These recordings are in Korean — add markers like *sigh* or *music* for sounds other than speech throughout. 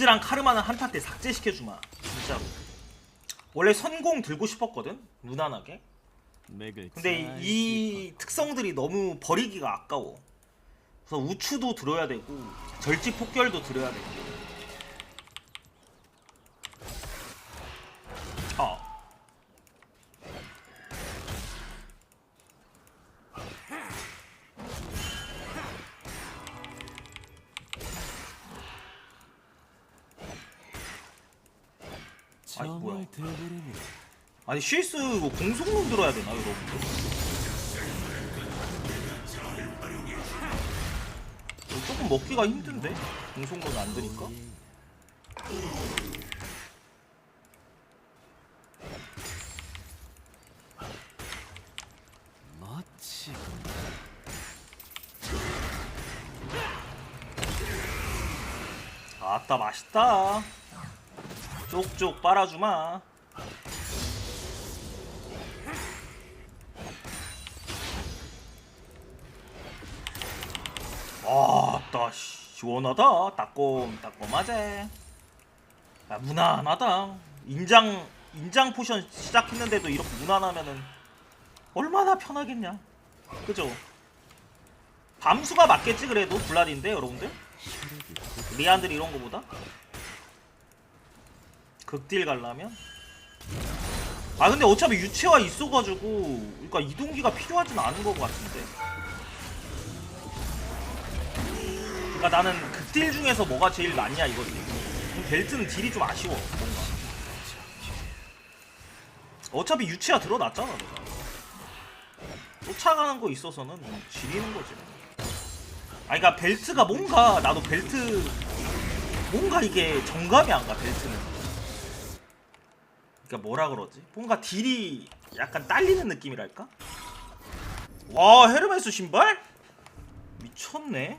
이즈랑 카르마는 한타 때 삭제시켜주마. 진짜로. 원래 선공 들고 싶었거든? 무난하게. 근데 잘이 특성들이 너무 버리기가 아까워. 그래서 우추도 들어야 되고 절지 폭결도 들어야 되고 아니 쉴스 이거 공속론 들어야 되나 여러분들? 조금 먹기가 힘든데? 공속론 안 되니까? 아따 맛있다. 쪽쪽 빨아주마 아따 씨, 시원하다. 따꼼 따꼼하지. 야 무난하다. 인장 인장 포션 시작했는데도 이렇게 무난하면은 얼마나 편하겠냐. 그죠? 밤수가 맞겠지 그래도? 블라디인데 여러분들? 리안들 이런 거보다? 극딜 갈라면? 아 근데 어차피 유체화 있어가지고 그러니까 이동기가 필요하진 않은 것 같은데 그러니까 나는 극딜 중에서 뭐가 제일 낫냐 이거지. 벨트는 딜이 좀 아쉬워. 뭔가 어차피 유체화 드러났잖아 내가. 쫓아가는 거 있어서는 뭐 지리는 거지. 아 그러니까 벨트가 뭔가 나도 벨트 뭔가 이게 정감이 안 가 벨트는. 그러니까 뭐라 그러지? 뭔가 딜이 약간 딸리는 느낌이랄까? 와 헤르메스 신발? 미쳤네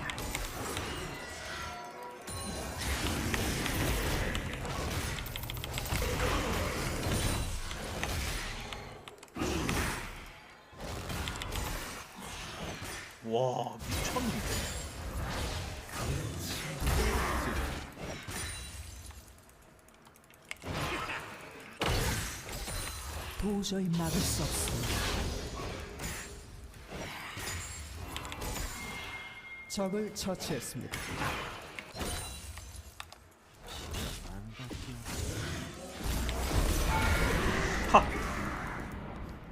와 미쳤는데 도저히 막을 수 없습니다. 적을 처치했습니다. 하.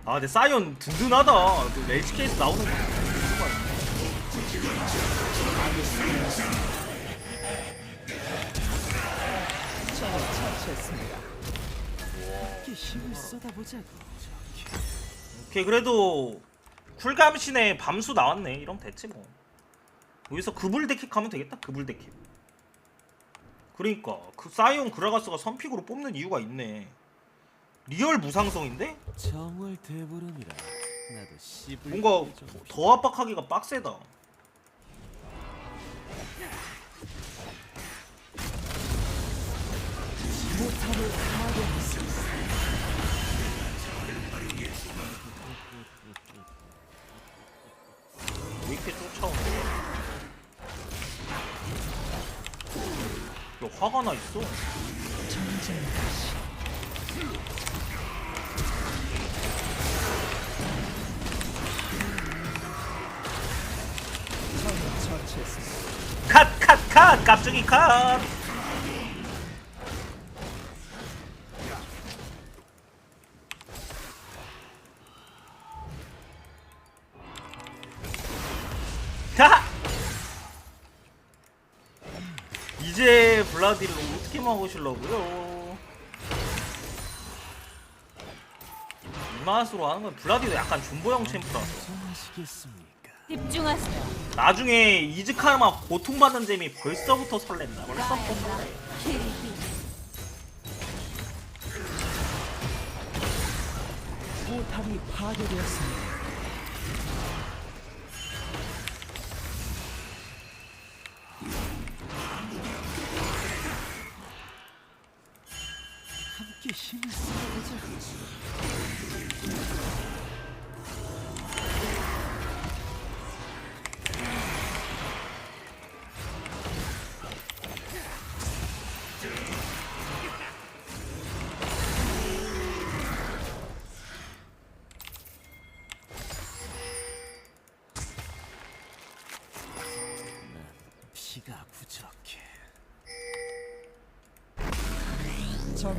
아 근데 사이언 든든하다 그 HK에서 나오는 거 적을 처치했습니다. 이렇게 힘을 쏟아보자고. 오케이 그래도 쿨감신에 밤수 나왔네 이러면 됐지 뭐 여기서 그불 데킥 하면 되겠다 그불 데킥 그러니까 그 사이온 그라가스가 선픽으로 뽑는 이유가 있네 리얼 무상성인데? 나도 뭔가 더 압박하기가 빡세다 왜 이렇게 쫓아오는 화가 나 있어 처치했습니다. 컷 컷컷 갑자기 컷 가! 이제 블라디를 어떻게 막으시려고요? 이 맛으로 하는 건 블라디도 약간 존보형 챔프라서? 집중하세요. 나중에 이즈카르마 고통받는 재미 벌써부터 설렌다 벌써부터 설레. 포탑이 파괴되었습니다.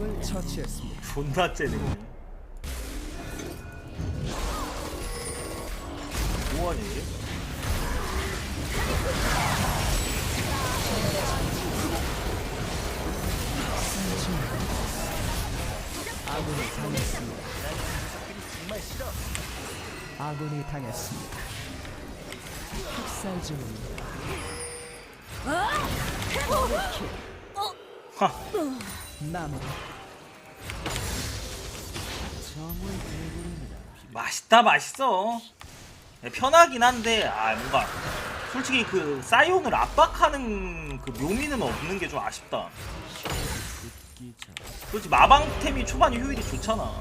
적을 처치했습니다. 존나 째네. 뭐하니 이게? 아군이 당했습니다. 아군이 당했습니다. 학살 중입니다. 하. 남은 정월 대보름이라 맛있다 맛있어. 네, 편하긴 한데 아 뭔가 솔직히 그 사이온을 압박하는 그 묘미는 없는 게 좀 아쉽다. 그렇지 마방템이 초반에 효율이 좋잖아.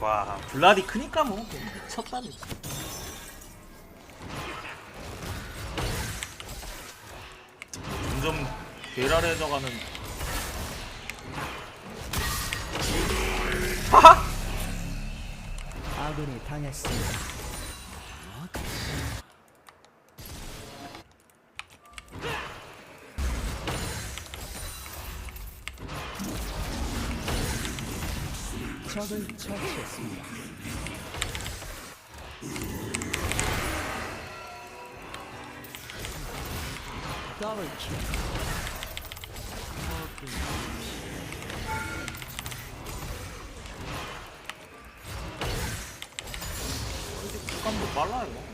와 블라디 크니까 뭐 미쳤다니. 점점 괴랄해져가는. 하하! 아군이 당했습니다. 적을 처치했습니다. 더블킬 시간도 빨라요.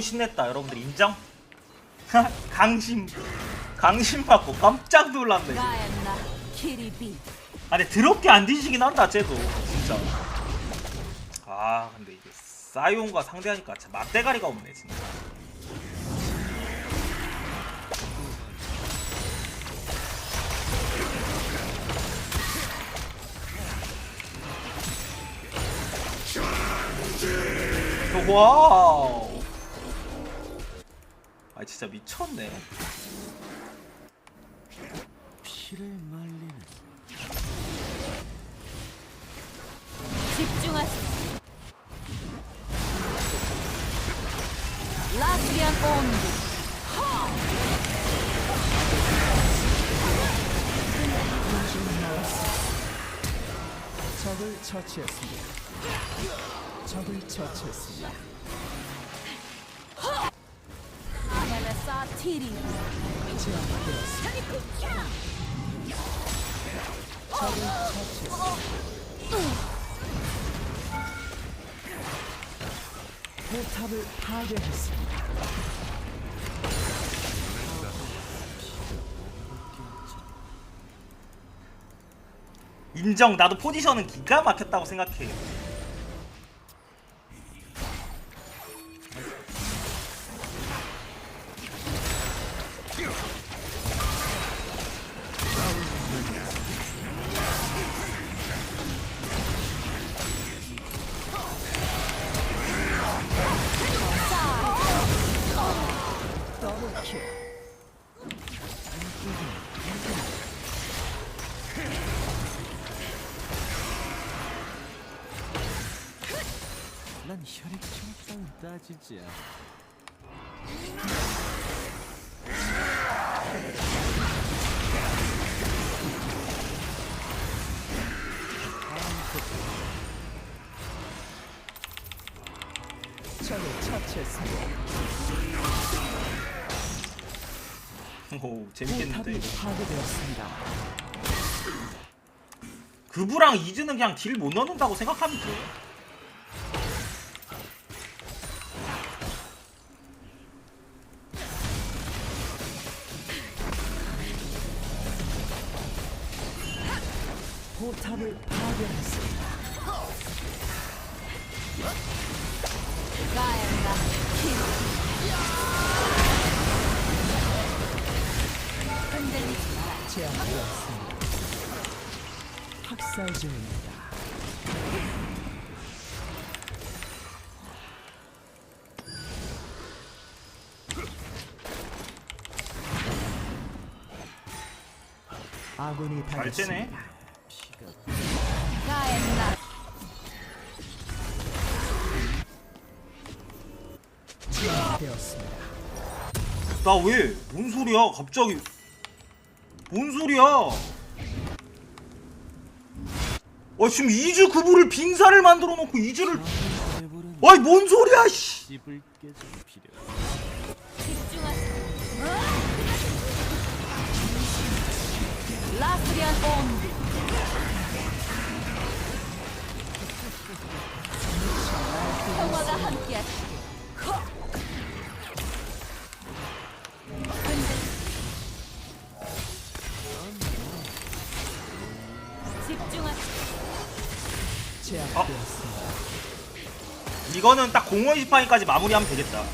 너무 신났다, 여러분들 인정? *laughs* 강심, 강심 받고 깜짝 놀랐네. 아, 근데 더럽게 안 뒤지긴 한다, 쟤도 진짜. 아, 근데 이게 사이온과 상대하니까 진짜 맛대가리가 없네, 진짜. 와우. 아, 진짜 미쳤네. 피를 말리는 집중하세요. 라스리안 온도 적을 처치했습니다. 적을 처치했습니다. 포탑을 파괴했습니다. 인정. 나도 포지션은 기가 막혔다고 생각해. 따지지 않아. 적을 처치했습니다. 오, 재밌겠는데. 파괴되었습니다. 그부랑 이즈는 그냥 딜 못 넣는다고 생각하면 돼. 포탑을 파괴했습니다. 제압되었습니다. 학살 중입니다. 아군이 잘 째네. 당했습니다. 나 왜? 뭔 소리야? 갑자기 뭔 소리야? 어 지금 이즈 그부를 빙사를 만들어 놓고 이즈를 아이 뭔 소리야 씨. 라스리안 온디 평화가 함께하시 제압되었습니다. 이거는 딱 공원 지팡이까지 마무리하면 되겠다.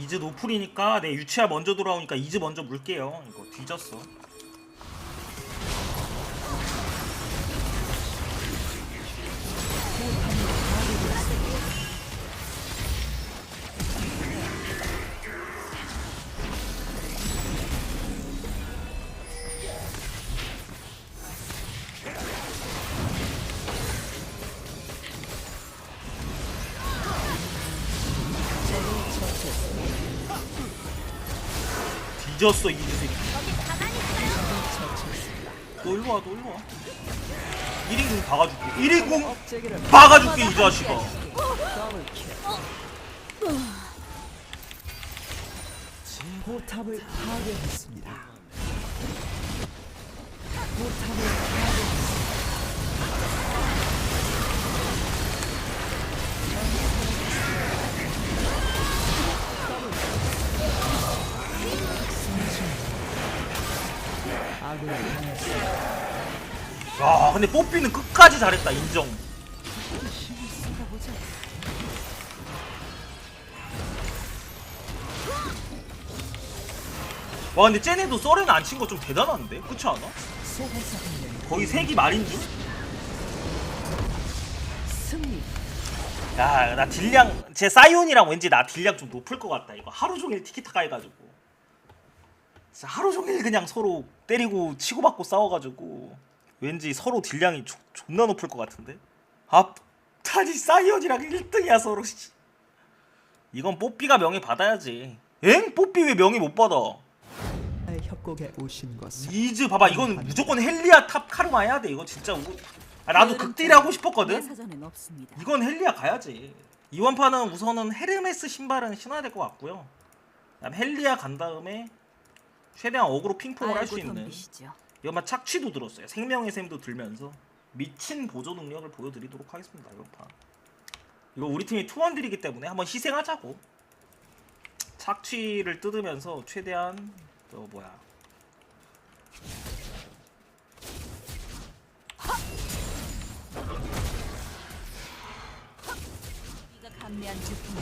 이즈 노플이니까 내 유치아 먼저 돌아오니까 이즈 먼저 물게요. 이거 뒤졌어. 뒤졌어 이즈 새끼. 너 일로 와, 너 일로 와. 1인공 박아줄게. 1인공 억제기를 박아줄게 이 자식아. 포탑을 파괴했습니다. 포탑을 파괴했습니다. 당했습니다. 야, 근데 뽀삐는 끝까지 잘했다 인정. 와 근데 쟤네도 썰에는 안 친 거 좀 대단한데? 그렇지 않아? 거의 색이 말인 줄? 승리. 야, 나 딜량 제 사이온이랑 왠지 나 딜량 좀 높을 것 같다. 이거 하루 종일 티키타카 해가지고 진짜 하루 종일 그냥 서로 때리고 치고받고 싸워가지고 왠지 서로 딜량이 조- 존나 높을 것 같은데. 아, 타니 사이온이랑 1등이야 서로. 씨. 이건 뽀삐가 명예 받아야지. 엥? 뽀삐 왜 명예 못 받아? 협곡에 오신 것을 이즈 봐봐 이건 무조건 헬리아 탑 카르마 해야 돼 이거 진짜 우... 아, 나도 극딜 하고 내 싶었거든. 이건 헬리아 가야지. 이번 판은 우선은 헤르메스 신발은 신어야 될 것 같고요. 그다음 헬리아 간 다음에 최대한 어그로 핑퐁을 할 수 있는 덤비시죠 이번만 착취도 들었어요. 생명의 샘도 들면서 미친 보조 능력을 보여드리도록 하겠습니다. 판. 이거 우리 팀이 투원들이기 때문에 한번 희생하자고. 착취를 뜯으면서 최대한 저 뭐야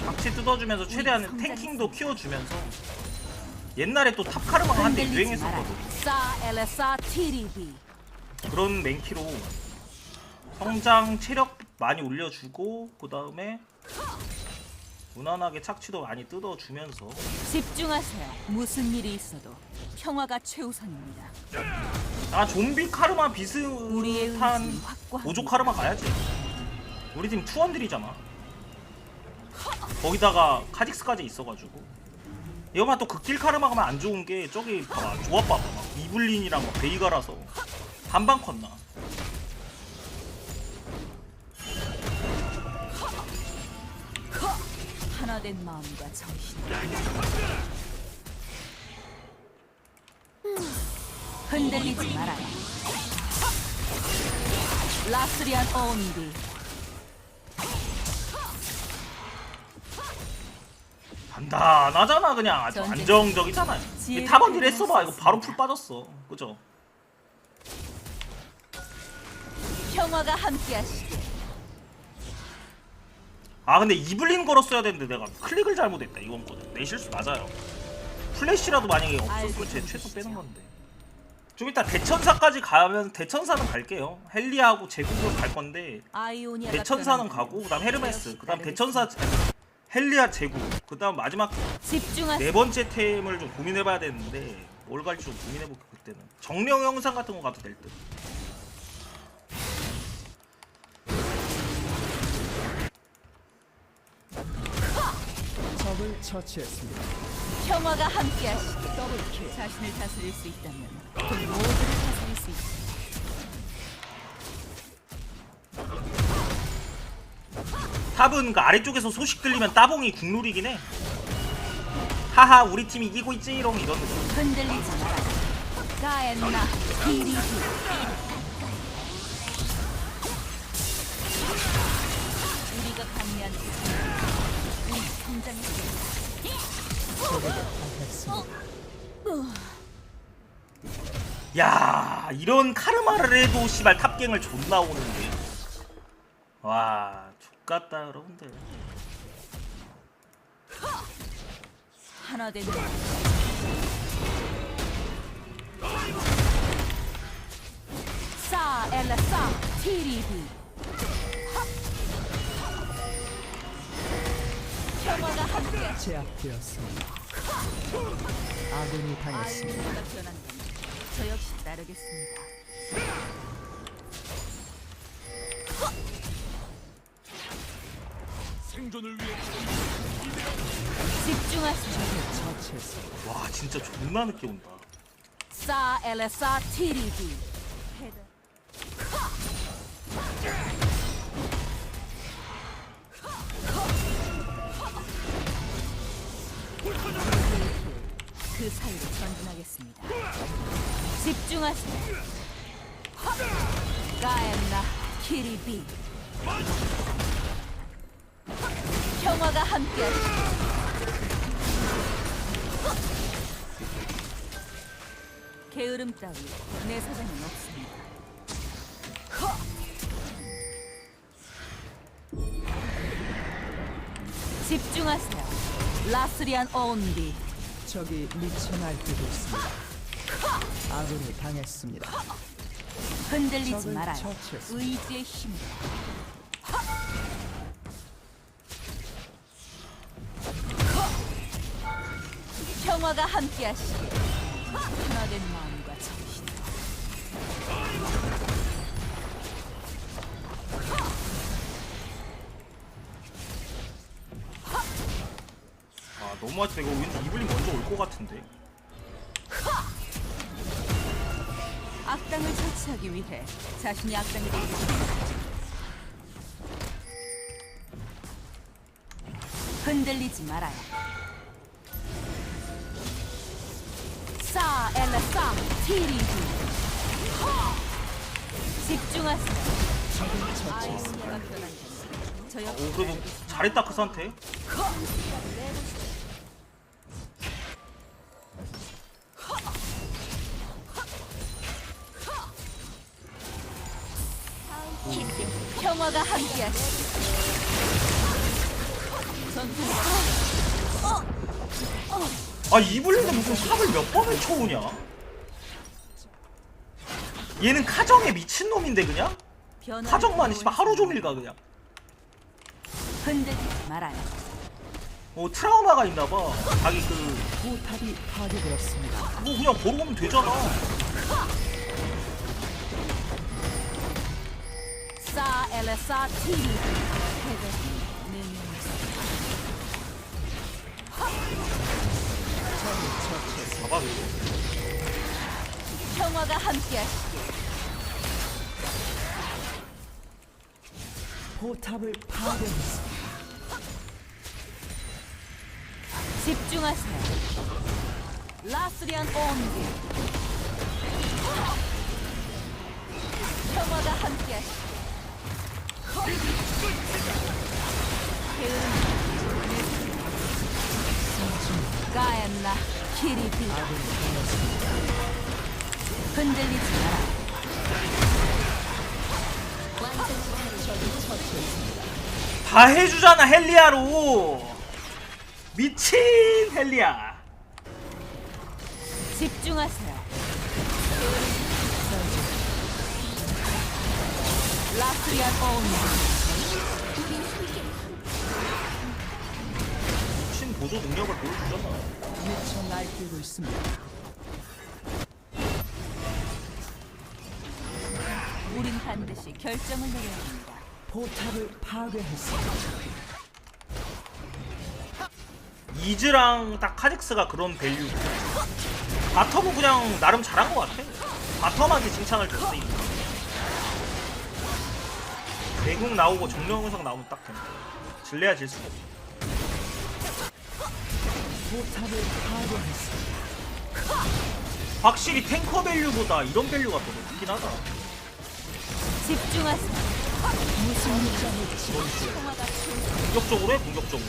착취 뜯어주면서 최대한 탱킹도 키워주면서 옛날에 또 탑카르마가 한때 유행했었거든. 그런 맨키로 성장 체력 많이 올려주고 그 다음에 무난하게 착취도 많이 뜯어주면서. 집중하세요. 무슨 일이 있어도 평화가 최우선입니다. 아 좀비 카르마 우리의 비슷한 의지는 확고합니다. 보조 카르마 가야지. 우리 팀 투원들이잖아. 거기다가 카직스까지 있어가지고 이거만 또 극딜 카르마 가면 안 좋은 게 저기 봐봐. 조합 봐봐. 막 이블린이랑 막 베이가라서. 한방 컸나? 하나 된 마음과 정신. 흔들리지 말아요 라스리안 온디 간단하잖아 그냥. 아주. 안정적이잖아. 지혜롭게 탑원딜 했어봐. 이거 바로 풀. 빠졌어. 그죠? 평화가 함께하시길. 아 근데 이블린 걸었어야 되는데 내가 클릭을 잘못했다 이건. 거든 내 실수 맞아요. 플래시라도 만약에 없었으면 제 최소 빼는 건데. 좀 이따 대천사까지 가면 대천사는 갈게요. 헬리하고 제국으로 갈 건데 아이오니아가 대천사는 가고 그다음 헤르메스 그다음. 대천사 헬리아 제국 그다음 마지막 집중하세요. 네 번째 템을 좀 고민해봐야 되는데 뭘 갈지 좀 고민해볼게 그때는 정령 영상 같은 거 가도 될 듯. 적을 처치했습니다. 평화가 함께하시길. 더블킬. 자신을 다스릴 수 있다면 그 모두를 다스릴 수 있다. 탑은 그 아래쪽에서 소식 들리면 따봉이 국룰이긴 해. 하하 우리 팀이 이기고 있지롱 이런 느낌. 흔들리지 마라. 가엔나 비리디. 우리가 강리한 우리 성장했습니다. 야 이런 카르마를 해도 씨발 탑갱을 존나 오는데. 와족 같다 여러분들. 하나 되는 싸 엘라 싸 티리비 평화가 함께 제압되었습니다. 아군이 당했습니다. 저 역시 따르겠습니다 집 중하시오 적을 처치했습니다. 와 진짜 존나 늦게 온다. 싸 티리비 헤드 그 사이로 전진하겠습니다. 집중하세요. 가엔나 키리비 평화가 함께하시오. 게으름 따위 내 사정은 없습니다. 집중하세요. 라스리안 온디 적이 미쳐 날뛰고 있습니다. 아군이 당했습니다. 흔들리지 적을 말아요. 처치했습니다. 의지의 힘으로. 평화가 함께하시길. 하나된 마음과 정신. 아 너무 하다 이거 왠지 이블린 먼저 올 것 같은데. 악당을 처치하기 위해 자신이 악당이 되기 흔들리지 말아요. 집중하세요. 아이오니아가 변한다면 저오 역시 그래도 잘했다 그 상태. 아 이블린은 무슨 삽을 몇 번을 쳐오냐? 얘는 카정에 미친 놈인데 그냥 카정만 씨발 하루 종일. 가 그냥. 흔들리지 말아요. 뭐 트라우마가 있나봐. 자기 그 포탑이 파괴되었습니다. 뭐 그냥 보러 가면 되잖아. 싸 엘라 싸 티리. 헤드 적 이거. 평화가 함께하시길. 포탑을 파괴했습니다. 집중하세요. 라스리안 온디. 흔들리지 마라. 다 해주잖아 헬리아로 미친 헬리아 집중하세요. 온 미친 보조 능력을 보여주잖아 미쳐 날뛰고 있습니다. 반드시 결정을 내려야 합니다. 포탑을 파괴했습니다. 이즈랑 딱 카직스가 그런 밸류 바텀은 그냥 나름 잘한 것 같아 바텀한테 칭찬을 이거 대국 나오고 정령의석 나오면 딱 된다 질래야 질 수가 없어 포탑을 파괴했습니다. 확실히 탱커 밸류보다 이런 밸류가 더 높긴 하다 집중하세요. 무슨 공격적으로 해 공격적으로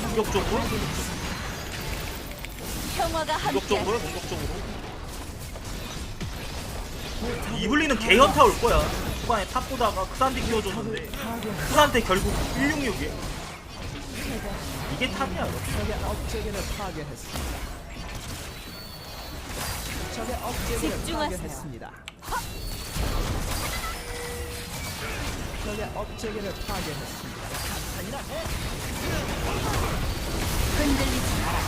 공격적으로 해 공격적으로 평화가 함께 공격적으로 해 공격적으로 이블리는 개연타 올 거야 초반에 탑 보다가 크산디 키워줬는데. 크산테 결국 166이야 이게 탑이야 적의. 파괴했습니다. 적의 업체계를 파괴했습니다. 흔들리지 마라.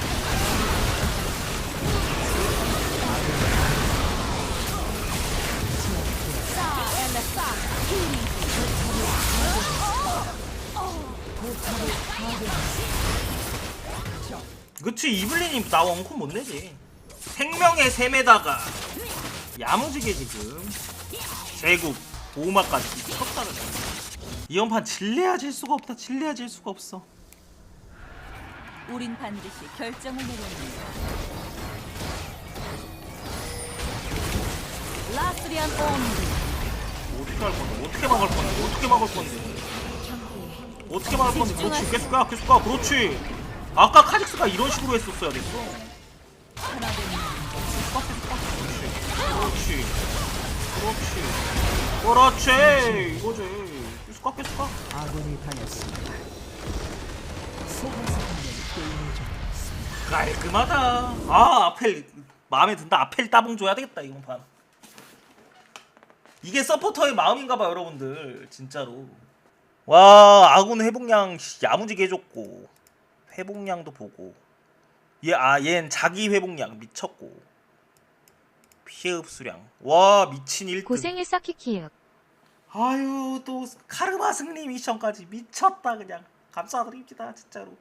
그치 이블린이 나 원콤 못 내지 생명의 셈에다가 야무지게 지금 제국 보호막까지 미쳤다는 이 연판 질래야 질 수가 없다. 질래야 질 수가 없어. 우린 반드시 결정을 내려야 합니다. 라스리안 온 어떻게 할 건데? 어떻게 막을 건데? 어떻게 막을 건데? 어떻게 막을 건데? 그렇지. 계속 가 계속 가 그렇지. 아까 카직스가 이런 식으로 했었어야 됐어. 하나된 그렇지 그렇지 그렇지 이거지 계속 계속 가 아군이 당했습니다. 소환사 게임을. 깔끔하다. 아 아펠 마음에 든다. 아펠 따봉 줘야 되겠다 이번 판. 이게 서포터의 마음인가 봐 여러분들 진짜로. 와 아군 회복량 야무지게 해 줬고 회복량도 보고 얘 아 얘는 자기 회복량 미쳤고 피해 흡수량. 와 미친 1등. 고생했어 키키유. 아유 또 카르마 승리 미션까지 미쳤다 그냥. 감사드립니다 진짜로